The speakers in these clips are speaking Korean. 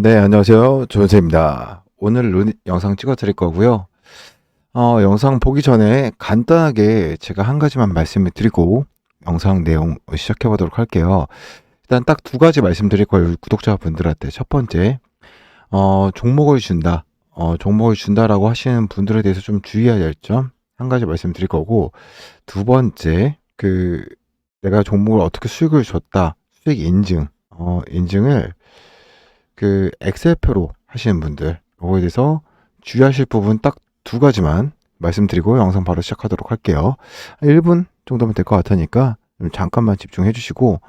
네, 안녕하세요. 조은세입니다. 오늘 룬 영상 찍어 드릴 거고요. 어, 영상 보기 전에 간단하게 제가 한 가지만 말씀을 드리고 영상 내용 시작해 보도록 할게요. 일단 딱 두 가지 말씀드릴 거예요. 구독자분들한테. 첫 번째, 어, 종목을 준다. 어, 종목을 준다라고 하시는 분들에 대해서 좀 주의해야 될점한 가지 말씀드릴 거고, 두 번째, 그, 내가 종목을 어떻게 수익을 줬다. 수익 인증. 어, 인증을 그 엑셀표로 하시는 분들 요거에 대해서 주의하실 부분 딱 두 가지만 말씀드리고 영상 바로 시작하도록 할게요. 한 1분 정도면 될 것 같으니까 좀 잠깐만 집중해 주시고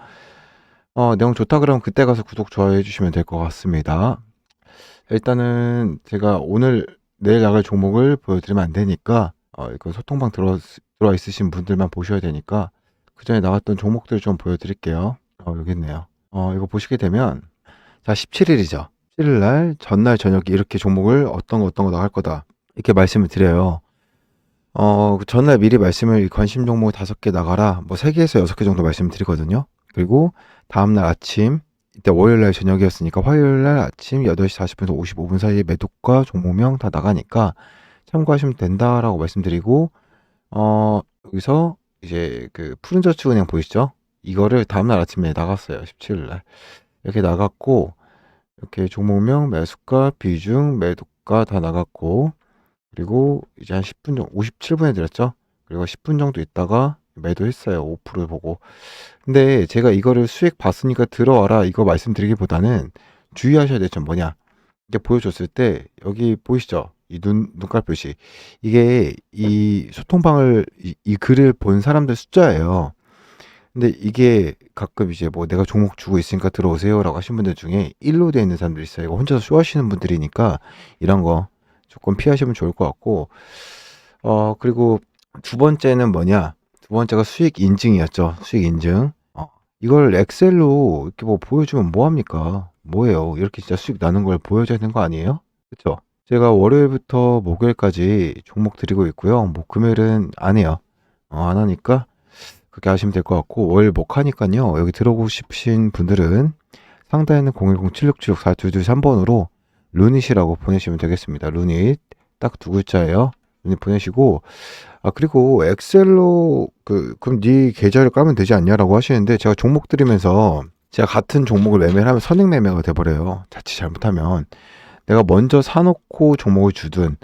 어, 내용 좋다 그러면 그때 가서 구독 좋아요 해주시면 될 것 같습니다. 일단은 제가 오늘 내일 나갈 종목을 보여드리면 안 되니까 어, 이거 소통방 들어 들어와 있으신 분들만 보셔야 되니까 그 전에 나갔던 종목들 좀 보여드릴게요. 어, 여기 있네요. 어, 이거 보시게 되면 자, 17일이죠. 17일 날 전날 저녁에 이렇게 종목을 어떤 거 어떤 거 나갈 거다. 이렇게 말씀을 드려요. 어, 그 전날 미리 말씀을 이 관심 종목 다섯 개 나가라. 뭐 세 개에서 여섯 개 정도 말씀을 드리거든요. 그리고 다음 날 아침 이때 월요일 날 저녁이었으니까 화요일 날 아침 8시 40분에서 55분 사이에 매도가 종목명 다 나가니까 참고하시면 된다라고 말씀드리고 어, 여기서 이제 그 푸른 저축은행 보이시죠? 이거를 다음 날 아침에 나갔어요. 17일 날. 이렇게 나갔고 이렇게 종목명, 매수가, 비중, 매도가 다 나갔고 그리고 이제 한 10분 정도 57분에 드렸죠. 그리고 10분 정도 있다가 매도했어요. 5% 보고. 근데 제가 이거를 수익 봤으니까 들어와라 이거 말씀드리기보다는 주의하셔야 될 점 뭐냐. 이게 보여줬을 때 여기 보이시죠? 이 눈, 눈깔 표시. 이게 이 소통방을 이, 이 글을 본 사람들 숫자예요. 근데 이게 가끔 이제 뭐 내가 종목 주고 있으니까 들어오세요라고 하신 분들 중에 1로 되어 있는 사람들이 있어요. 이거 혼자서 쇼 하시는 분들이니까 이런 거 조금 피하시면 좋을 것 같고 어 그리고 두 번째는 뭐냐? 두 번째가 수익 인증이었죠. 수익 인증. 어, 이걸 엑셀로 이렇게 뭐 보여주면 뭐 합니까? 뭐예요? 이렇게 진짜 수익 나는 걸 보여줘야 되는 거 아니에요? 그렇죠? 제가 월요일부터 목요일까지 종목 드리고 있고요. 뭐 금요일은 안 해요. 어, 안 하니까 그렇게 하시면 될 것 같고 월 목하니까요. 여기 들어오고 싶으신 분들은 상단에 있는 010-7676-4223번으로 루닛이라고 보내시면 되겠습니다. 루닛 딱 두 글자예요. 루닛 보내시고 아 그리고 엑셀로 그 그럼 네 계좌를 까면 되지 않냐라고 하시는데 제가 종목 드리면서 제가 같은 종목을 매매를 하면 선행 매매가 돼버려요. 자칫 잘못하면 내가 먼저 사놓고 종목을 주든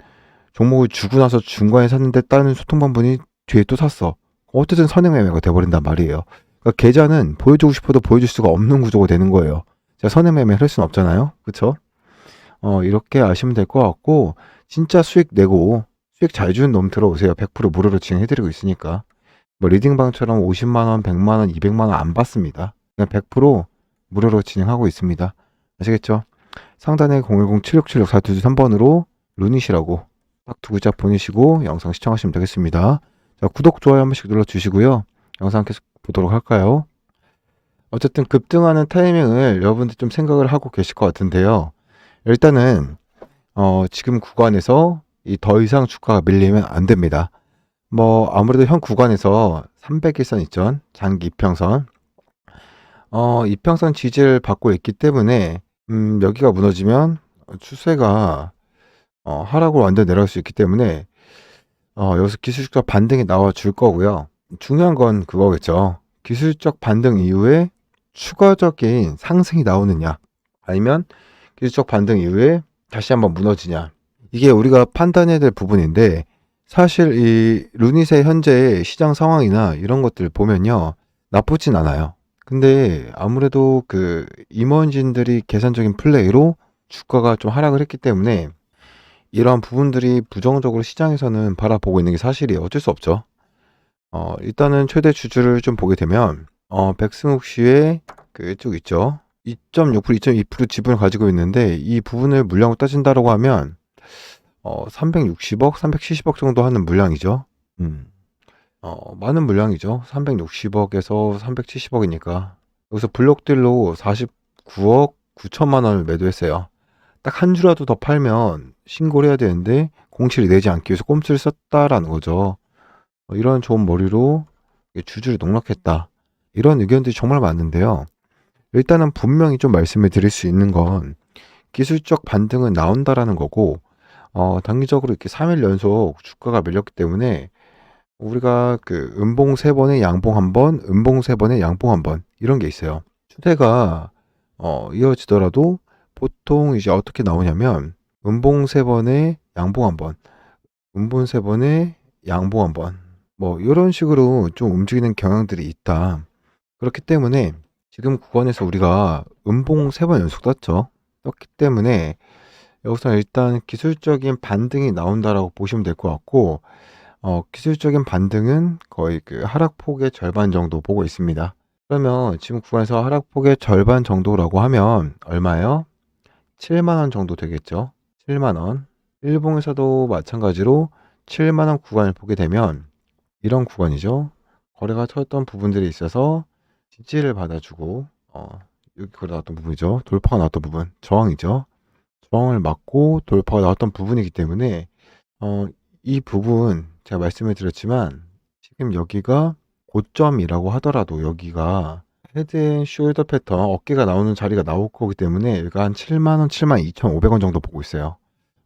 종목을 주고 나서 중간에 샀는데 다른 소통반 분이 뒤에 또 샀어. 어쨌든 선행 매매가 돼버린단 말이에요. 그러니까 계좌는 보여주고 싶어도 보여줄 수가 없는 구조가 되는 거예요. 제가 선행 매매를 할 수는 없잖아요. 그쵸? 어, 이렇게 아시면 될 것 같고, 진짜 수익 내고, 수익 잘 주는 놈 들어오세요. 100% 무료로 진행해드리고 있으니까. 뭐, 리딩방처럼 50만원, 100만원, 200만원 안 받습니다. 그냥 100% 무료로 진행하고 있습니다. 아시겠죠? 상단에 010-7676-4223번으로 루닛이라고 딱 두 글자 보내시고 영상 시청하시면 되겠습니다. 자, 구독, 좋아요 한 번씩 눌러주시고요. 영상 계속 보도록 할까요? 어쨌든 급등하는 타이밍을 여러분들 좀 생각을 하고 계실 것 같은데요. 일단은 어, 지금 구간에서 이 더 이상 주가가 밀리면 안 됩니다. 뭐 아무래도 현 구간에서 300일선 있죠. 장기 이평선. 어, 이평선 지지를 받고 있기 때문에 음, 여기가 무너지면 추세가 어, 하락으로 완전 내려갈 수 있기 때문에 어, 여기서 기술적 반등이 나와 줄 거고요. 중요한 건 그거겠죠. 기술적 반등 이후에 추가적인 상승이 나오느냐, 아니면 기술적 반등 이후에 다시 한번 무너지냐. 이게 우리가 판단해야 될 부분인데, 사실 이 루닛의 현재 시장 상황이나 이런 것들 보면요, 나쁘진 않아요. 근데 아무래도 그 임원진들이 계산적인 플레이로 주가가 좀 하락을 했기 때문에 이러한 부분들이 부정적으로 시장에서는 바라보고 있는 게 사실이에요. 어쩔 수 없죠. 어, 일단은 최대 주주를 좀 보게 되면, 어, 백승욱 씨의 그쪽 있죠. 2.6%, 2.2% 지분을 가지고 있는데, 이 부분을 물량으로 따진다라고 하면, 어, 360억, 370억 정도 하는 물량이죠. 음. 어, 많은 물량이죠. 360억에서 370억이니까. 여기서 블록딜로 49억 9천만 원을 매도했어요. 딱 한 주라도 더 팔면 신고를 해야 되는데 공시를 내지 않기 위해서 꼼수를 썼다라는 거죠. 어, 이런 좋은 머리로 주주를 농락했다. 이런 의견들이 정말 많은데요. 일단은 분명히 좀 말씀을 드릴 수 있는 건 기술적 반등은 나온다라는 거고 어 단기적으로 이렇게 3일 연속 주가가 밀렸기 때문에 우리가 그 음봉 3번에 양봉 1번, 음봉 3번에 양봉 1번 이런 게 있어요. 추세가 어 이어지더라도 보통 이제 어떻게 나오냐면 음봉 3번에 양봉 1번, 음봉 3번에 양봉 1번 뭐 이런 식으로 좀 움직이는 경향들이 있다. 그렇기 때문에 지금 구간에서 우리가 음봉 3번 연속 떴죠. 떴기 때문에 여기서 일단 기술적인 반등이 나온다라고 보시면 될 것 같고 어 기술적인 반등은 거의 그 하락폭의 절반 정도 보고 있습니다. 그러면 지금 구간에서 하락폭의 절반 정도라고 하면 얼마예요? 7만 원 정도 되겠죠. 7만 원. 일봉에서도 마찬가지로 7만 원 구간을 보게 되면 이런 구간이죠. 거래가 터졌던 부분들이 있어서 지지를 받아주고 어 여기 거래 나왔던 부분이죠. 돌파가 나왔던 부분. 저항이죠. 저항을 맞고 돌파가 나왔던 부분이기 때문에 어 이 부분 제가 말씀을 드렸지만 지금 여기가 고점이라고 하더라도 여기가 헤드 앤 숄더 패턴 어깨가 나오는 자리가 나올 거기 때문에 여기가 한 7만 원, 7만 2,500원 정도 보고 있어요.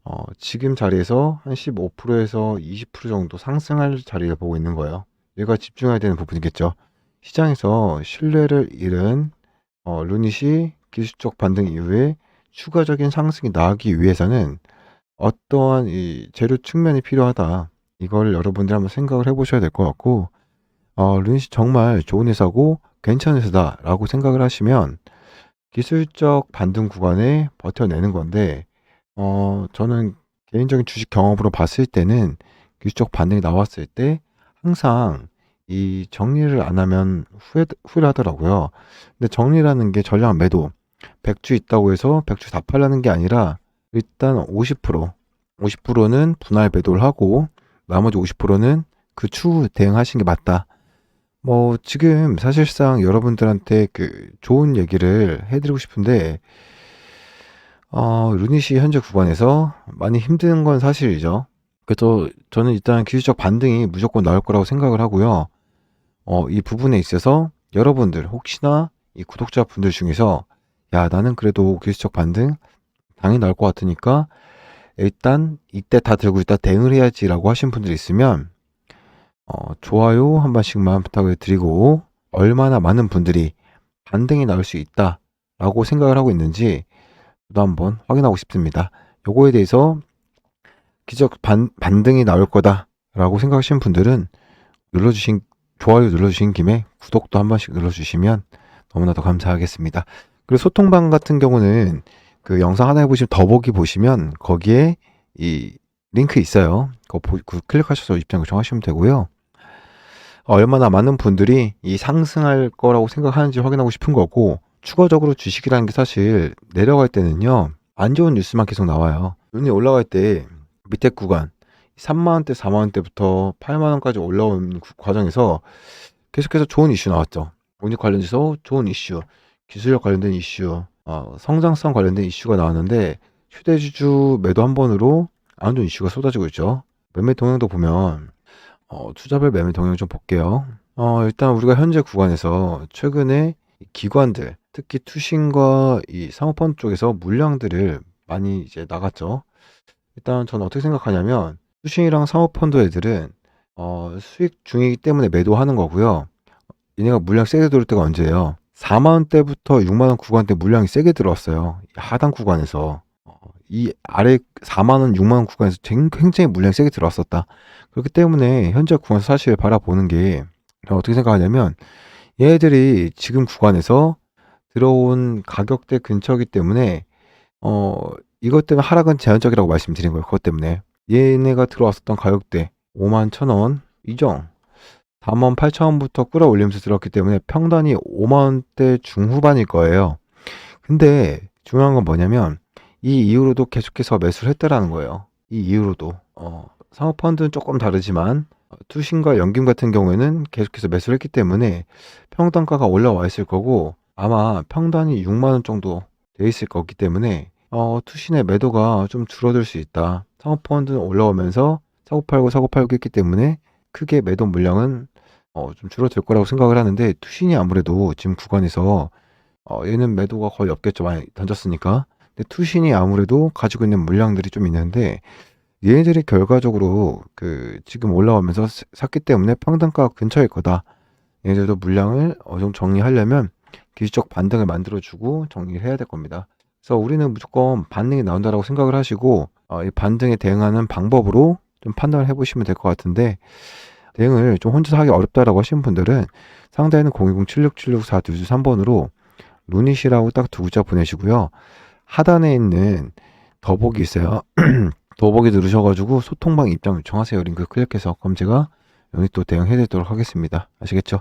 어 지금 자리에서 한 15%에서 20% 정도 상승할 자리를 보고 있는 거예요. 얘가 집중해야 되는 부분이겠죠. 시장에서 신뢰를 잃은 어 루닛이 기술적 반등 이후에 추가적인 상승이 나오기 위해서는 어떠한 이 재료 측면이 필요하다. 이걸 여러분들 한번 생각을 해 보셔야 될 것 같고 어 루닛이 정말 좋은 회사고 괜찮은 회사다라고 생각을 하시면 기술적 반등 구간에 버텨내는 건데 어 저는 개인적인 주식 경험으로 봤을 때는 기술적 반등이 나왔을 때 항상 이 정리를 안 하면 후회 후회를 하더라고요. 근데 정리라는 게 전량 매도 100주 있다고 해서 100주 다 팔라는 게 아니라 일단 50% 50%는 분할 매도를 하고 나머지 50%는 그 추후 대응하시는 게 맞다. 뭐 지금 사실상 여러분들한테 그 좋은 얘기를 해 드리고 싶은데 어 루닛이 현재 구간에서 많이 힘든 건 사실이죠. 그래서 저는 일단 기술적 반등이 무조건 나올 거라고 생각을 하고요. 어 이 부분에 있어서 여러분들 혹시나 이 구독자분들 중에서 '야 나는 그래도 기술적 반등 당연히 나올 것 같으니까 일단 이때 다 들고 일단 대응을 해야지.'라고 하신 분들이 있으면 어 좋아요 한 번씩만 부탁을 드리고 얼마나 많은 분들이 '반등이 나올 수 있다.'라고 생각을 하고 있는지 저도 한번 확인하고 싶습니다. 요거에 대해서 기적 반 반등이 나올 거다라고 생각하시는 분들은 눌러 주신 좋아요 눌러 주신 김에 구독도 한 번씩 눌러 주시면 너무나도 감사하겠습니다. 그리고 소통방 같은 경우는 그 영상 하나 해 보시면 더보기 보시면 거기에 이 링크 있어요. 그거 보그 클릭하셔서 입장 요청하시면 되고요. 얼마나 많은 분들이 이 상승할 거라고 생각하는지 확인하고 싶은 거고 추가적으로 주식이라는 게 사실 내려갈 때는요. 안 좋은 뉴스만 계속 나와요. 눈이 올라갈 때 밑에 구간 3만 원대, 4만 원대부터 8만 원까지 올라온 구 과정에서 계속해서 좋은 이슈 나왔죠. 운익 관련해서 좋은 이슈, 기술력 관련된 이슈, 어 성장성 관련된 이슈가 나왔는데 휴대주주 매도 한 번으로 안 좋은 이슈가 쏟아지고 있죠. 매매 동향도 보면 어 투자별 매매 동향 좀 볼게요. 어 일단 우리가 현재 구간에서 최근에 이 기관들 특히 투신과 이 사모펀드 쪽에서 물량들을 많이 이제 나갔죠. 일단 저는 어떻게 생각하냐면 투신이랑 사모펀드 애들은 어 수익 중이기 때문에 매도하는 거고요. 얘네가 물량 세게 들어올 때가 언제예요? 4만 원대부터 6만 원 구간대 물량이 세게 들어왔어요. 하단 구간에서. 어이 아래 4만 원, 6만 원 구간에서 쟁 굉장히 물량이 세게 들어왔었다. 그렇기 때문에 현재 구간에서 사실 바라보는 게 어떻게 생각하냐면 얘네들이 지금 구간에서 들어온 가격대 근처이기 때문에 어 이것 때문에 하락은 제한적이라고 말씀드린 거예요. 그것 때문에. 얘네가 들어왔었던 가격대 5만 1,000원 이정 4만 8천원부터 끌어올리면서 들어왔기 때문에 평단이 5만 원대 중후반일 거예요. 근데 중요한 건 뭐냐면 이 이후로도 계속해서 매수를 했다라는 거예요. 이 이후로도. 어 사모펀드는 조금 다르지만 어 투신과 연금 같은 경우에는 계속해서 매수를 했기 때문에 평단가가 올라와 있을 거고 아마 평단이 6만 원 정도 돼 있을 거기 때문에 어 투신의 매도가 좀 줄어들 수 있다. 사모펀드는 올라오면서 사고 팔고 사고 팔고 했기 때문에 크게 매도 물량은 어 좀 줄어들 거라고 생각을 하는데 투신이 아무래도 지금 구간에서 어 얘는 매도가 거의 없겠죠. 많이 던졌으니까. 근데 투신이 아무래도 가지고 있는 물량들이 좀 있는데 얘네들이 결과적으로 그 지금 올라오면서 사- 샀기 때문에 평단가 근처일 거다. 얘네들도 물량을 어느 정도 정리하려면 기술적 반등을 만들어주고 정리를 해야 될 겁니다. 그래서 우리는 무조건 반등이 나온다라고 생각을 하시고 어, 이 반등에 대응하는 방법으로 좀 판단을 해보시면 될 것 같은데 대응을 좀 혼자서 하기 어렵다라고 하시는 분들은 상단에는 010-7676-4223번으로 루닛이라고 딱 두 글자 보내시고요. 하단에 있는 더보기 있어요. 더보기 누르셔가지고 소통방 입장 요청하세요. 링크 클릭해서 그럼 제가 또 대응해드리도록 하겠습니다. 아시겠죠?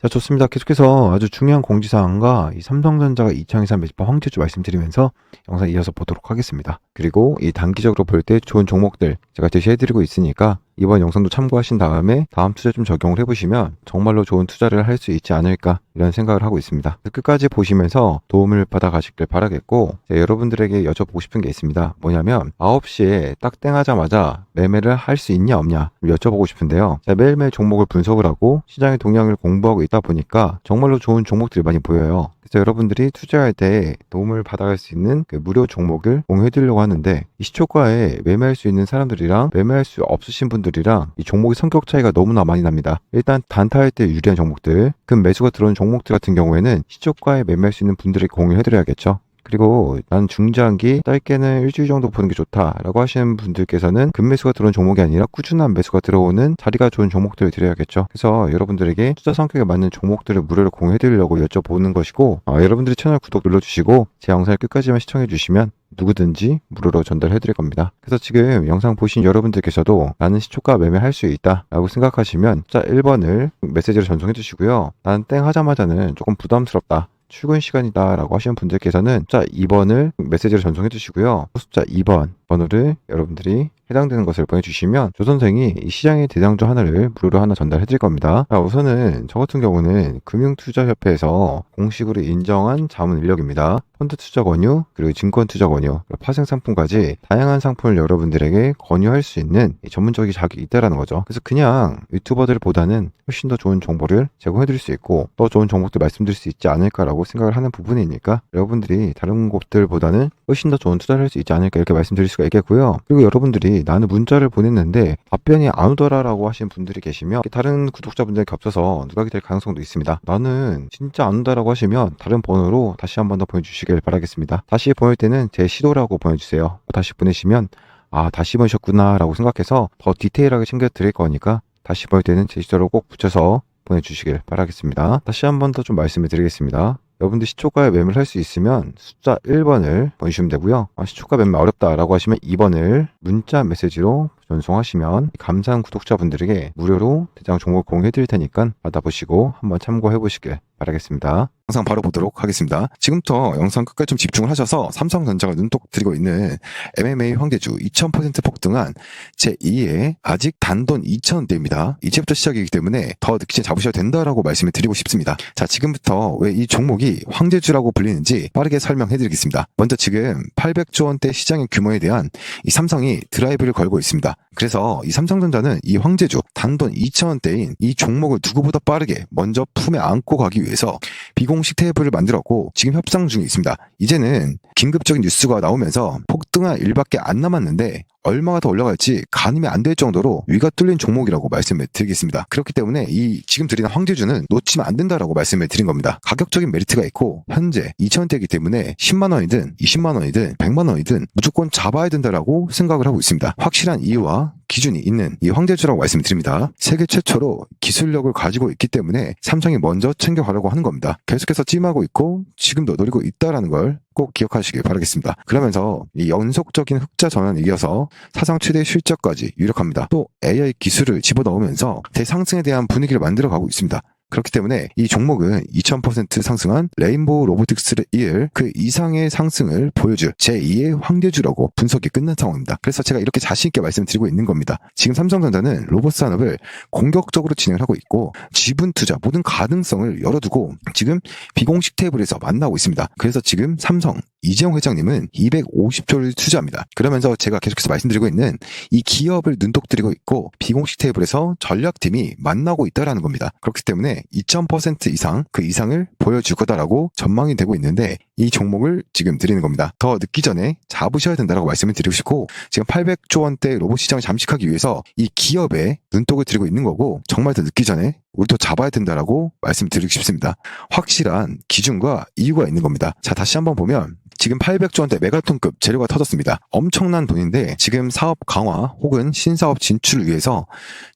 자, 좋습니다. 계속해서 아주 중요한 공지사항과 이 삼성전자가 2023 매집한 황제주 말씀드리면서 영상 이어서 보도록 하겠습니다. 그리고 이 단기적으로 볼 때 좋은 종목들 제가 제시해드리고 있으니까 이번 영상도 참고하신 다음에 다음 투자 좀 적용을 해보시면 정말로 좋은 투자를 할 수 있지 않을까 이런 생각을 하고 있습니다. 끝까지 보시면서 도움을 받아 가시길 바라겠고 여러분들에게 여쭤보고 싶은 게 있습니다. 뭐냐면 9시에 딱 땡하자마자 매매를 할 수 있냐 없냐 여쭤보고 싶은데요. 매일매일 종목을 분석을 하고 시장의 동향을 공부하고 있다 보니까 정말로 좋은 종목들이 많이 보여요. 그래서 여러분들이 투자할 때 도움을 받아갈 수 있는 그 무료 종목을 공유해 드리려고 하는데 이 시초가에 매매할 수 있는 사람들이랑 매매할 수 없으신 분들이랑 이 종목의 성격 차이가 너무나 많이 납니다. 일단 단타할 때 유리한 종목들, 금 매수가 들어오는 종목들 같은 경우에는 시초가에 매매할 수 있는 분들에게 공유해 드려야겠죠. 그리고 난 중장기 짧게는 일주일 정도 보는 게 좋다라고 하시는 분들께서는 급매수가 들어오는 종목이 아니라 꾸준한 매수가 들어오는 자리가 좋은 종목들을 드려야겠죠. 그래서 여러분들에게 투자 성격에 맞는 종목들을 무료로 공유해드리려고 여쭤보는 것이고 어, 여러분들이 채널 구독 눌러주시고 제 영상을 끝까지만 시청해주시면 누구든지 무료로 전달해 드릴 겁니다. 그래서 지금 영상 보신 여러분들께서도 나는 시초가 매매할 수 있다 라고 생각하시면 자 1번을 메시지로 전송해 주시고요. 나는 땡 하자마자는 조금 부담스럽다. 출근 시간이다 라고 하시는 분들께서는 숫자 2번을 메시지로 전송해 주시고요. 숫자 2번 번호를 여러분들이 해당되는 것을 보내주시면 조 선생이 이 시장의 대장주 하나를 무료로 하나 전달해 드릴 겁니다. 자, 우선은 저 같은 경우는 금융투자협회에서 공식으로 인정한 자문 인력입니다. 펀드 투자 권유, 그리고 증권 투자 권유, 파생 상품까지 다양한 상품을 여러분들에게 권유할 수 있는 이 전문적인 자격이 있다라는 거죠. 그래서 그냥 유튜버들보다는 훨씬 더 좋은 정보를 제공해 드릴 수 있고 더 좋은 정보들 말씀드릴 수 있지 않을까라고 생각을 하는 부분이니까 여러분들이 다른 곳들보다는 훨씬 더 좋은 투자를 할 수 있지 않을까 이렇게 말씀드릴 수가 있겠고요. 그리고 여러분들이 나는 문자를 보냈는데 답변이 안 오더라라고 하시는 분들이 계시면 다른 구독자분들이 겹쳐서 누락이 될 가능성도 있습니다. 나는 진짜 안 온다라고 하시면 다른 번호로 다시 한 번 더 보내주시길 바라겠습니다. 다시 보낼 때는 제 시도라고 보내주세요. 다시 보내시면 아 다시 보내셨구나 라고 생각해서 더 디테일하게 챙겨 드릴 거니까 다시 보낼 때는 제 시도로 꼭 붙여서 보내주시길 바라겠습니다. 다시 한 번 더 좀 말씀을 드리겠습니다. 여러분들 시초가에 매매를 할 수 있으면 숫자 1번을 보내주시면 되고요. 아, 시초가 매매 어렵다라고 하시면 2번을 문자 메시지로 전송하시면 감사한 구독자분들에게 무료로 대장 종목 공유해 드릴 테니까 받아보시고 한번 참고해 보시길 바라겠습니다. 영상 바로 보도록 하겠습니다. 지금부터 영상 끝까지 좀 집중을 하셔서 삼성전자가 눈독 들이고 있는 MMA 황제주 2000% 폭등한 제2의 아직 단돈 2,000원대입니다. 이제부터 시작이기 때문에 더 늦게 잡으셔야 된다라고 말씀을 드리고 싶습니다. 자, 지금부터 왜 이 종목이 황제주라고 불리는지 빠르게 설명해 드리겠습니다. 먼저 지금 800조 원대 시장의 규모에 대한 이 삼성이 드라이브를 걸고 있습니다. 그래서 이 삼성전자는 이 황제주 단돈 2,000원대인 이 종목을 누구보다 빠르게 먼저 품에 안고 가기 위해서 비공식 테이블을 만들었고 지금 협상 중에 있습니다. 이제는 긴급적인 뉴스가 나오면서 폭등할 일밖에 안 남았는데 얼마가 더 올라갈지 가늠이 안 될 정도로 위가 뚫린 종목이라고 말씀을 드리겠습니다. 그렇기 때문에 이 지금 드리는 황제주는 놓치면 안 된다라고 말씀을 드린 겁니다. 가격적인 메리트가 있고 현재 2,000원대이기 때문에 10만 원이든 20만 원이든 100만 원이든 무조건 잡아야 된다라고 생각을 하고 있습니다. 확실한 이유와 기준이 있는 이 황제주라고 말씀드립니다. 세계 최초로 기술력을 가지고 있기 때문에 삼성이 먼저 챙겨가려고 하는 겁니다. 계속해서 찜하고 있고 지금도 노리고 있다라는 걸 꼭 기억하시길 바라겠습니다. 그러면서 이 연속적인 흑자 전환에 이어서 사상 최대 실적까지 유력합니다. 또 AI 기술을 집어넣으면서 대상승에 대한 분위기를 만들어가고 있습니다. 그렇기 때문에 이 종목은 2000% 상승한 레인보우 로보틱스를 이을 그 이상의 상승을 보여줄 제2의 황제주라고 분석이 끝난 상황입니다. 그래서 제가 이렇게 자신있게 말씀드리고 있는 겁니다. 지금 삼성전자는 로봇 산업을 공격적으로 진행을 하고 있고 지분 투자 모든 가능성을 열어두고 지금 비공식 테이블에서 만나고 있습니다. 그래서 지금 삼성 이재용 회장님은 250조를 투자합니다. 그러면서 제가 계속해서 말씀드리고 있는 이 기업을 눈독 들이고 있고 비공식 테이블에서 전략팀이 만나고 있다라는 겁니다. 그렇기 때문에 2000% 이상 그 이상을 보여줄 거다라고 전망이 되고 있는데 이 종목을 지금 드리는 겁니다. 더 늦기 전에 잡으셔야 된다라고 말씀을 드리고 싶고 지금 800조 원대 로봇 시장을 잠식하기 위해서 이 기업에 눈독을 들이고 있는 거고 정말 더 늦기 전에 우리도 잡아야 된다라고 말씀드리고 싶습니다. 확실한 기준과 이유가 있는 겁니다. 자, 다시 한번 보면 지금 800조 원대 메가톤급 재료가 터졌습니다. 엄청난 돈인데 지금 사업 강화 혹은 신사업 진출을 위해서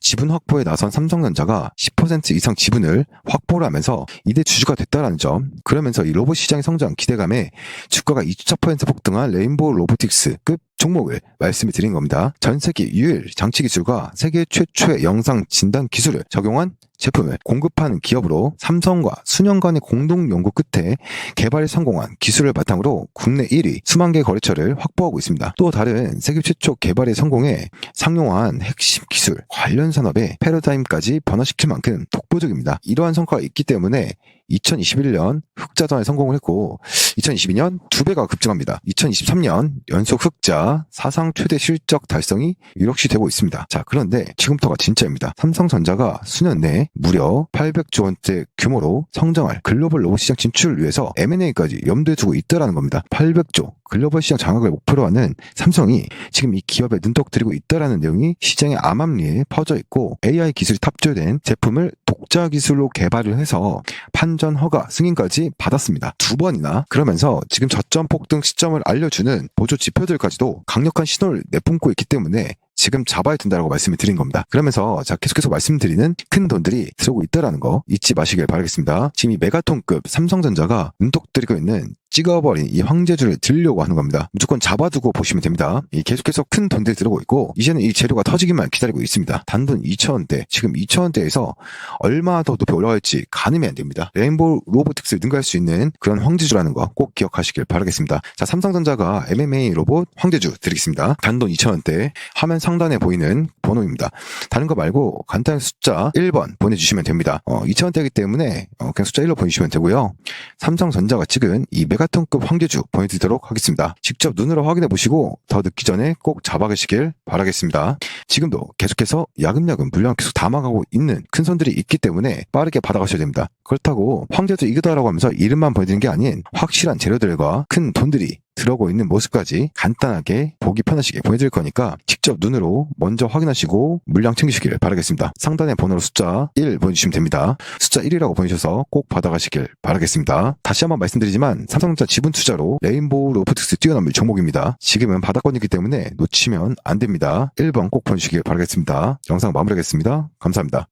지분 확보에 나선 삼성전자가 10% 이상 지분을 확보를 하면서 이대 주주가 됐다라는 점 그러면서 이 로봇 시장의 성장 기대감에 주가가 2.4% 폭등한 레인보우 로보틱스급 종목을 말씀을 드린 겁니다. 전 세계 유일 장치 기술과 세계 최초의 영상 진단 기술을 적용한 제품을 공급하는 기업으로 삼성과 수년간의 공동 연구 끝에 개발에 성공한 기술을 바탕으로 국내 1위 수만 개 거래처를 확보하고 있습니다. 또 다른 세계 최초 개발에 성공해 상용화한 핵심 기술 관련 산업의 패러다임까지 변화시킬 만큼 독보적입니다. 이러한 성과가 있기 때문에 2021년 흑자전에 성공을 했고 2022년 두 배가 급증합니다. 2023년 연속 흑자 사상 최대 실적 달성이 유력시 되고 있습니다. 자 그런데 지금부터가 진짜입니다. 삼성전자가 수년 내에 무려 800조 원대 규모로 성장할 글로벌 로봇 시장 진출을 위해서 M&A까지 염두에 두고 있다라는 겁니다. 800조 글로벌 시장 장악을 목표로 하는 삼성이 지금 이 기업에 눈독 들이고 있다라는 내용이 시장의 암암리에 퍼져 있고 AI 기술이 탑재된 제품을 독자 기술로 개발을 해서 판전 허가 승인까지 받았습니다. 두 번이나 그러면서 지금 저점 폭등 시점을 알려주는 보조 지표들까지도 강력한 신호를 내뿜고 있기 때문에 지금 잡아야 된다고 말씀을 드린 겁니다. 그러면서 자 계속해서 말씀드리는 큰 돈들이 들어오고 있다라는 거 잊지 마시길 바라겠습니다. 지금 이 메가톤급 삼성전자가 눈독 들이고 있는 찍어버린 이 황제주를 들려고 하는 겁니다. 무조건 잡아두고 보시면 됩니다. 이 계속해서 큰 돈들이 들어오고 있고 이제는 이 재료가 터지기만 기다리고 있습니다. 단돈 2천원대 지금 2천원대에서 얼마 더 높이 올라갈지 가늠이 안 됩니다. 레인보우 로보틱스를 능가할 수 있는 그런 황제주라는 거 꼭 기억하시길 바라겠습니다. 자 삼성전자가 MMA 로봇 황제주 드리겠습니다. 단돈 2천원대 화면 상단에 보이는 번호입니다. 다른 거 말고 간단한 숫자 1번 보내주시면 됩니다. 어, 2천원대이기 때문에 어, 그냥 숫자 1로 보내주시면 되고요. 삼성전자가 찍은 이 메가톤급 황제주 보내드리도록 하겠습니다. 직접 눈으로 확인해 보시고 더 늦기 전에 꼭 잡아가시길 바라겠습니다. 지금도 계속해서 야금야금 물량 계속 담아가고 있는 큰 손들이 있기 때문에 빠르게 받아가셔야 됩니다. 그렇다고 황제주 이거다라고 하면서 이름만 보여드리는 게 아닌 확실한 재료들과 큰 돈들이 들어오고 있는 모습까지 간단하게 보기 편하시게 보여드릴 거니까 직접 눈으로 먼저 확인하시고 물량 챙기시길 바라겠습니다. 상단에 번호로 숫자 1 보내주시면 됩니다. 숫자 1이라고 보내셔서 꼭 받아가시길 바라겠습니다. 다시 한번 말씀드리지만 삼성전자 지분 투자로 레인보우 로보틱스 뛰어넘을 종목입니다. 지금은 바닥권이기 때문에 놓치면 안 됩니다. 1번 꼭 보내주시길 바라겠습니다. 영상 마무리하겠습니다. 감사합니다.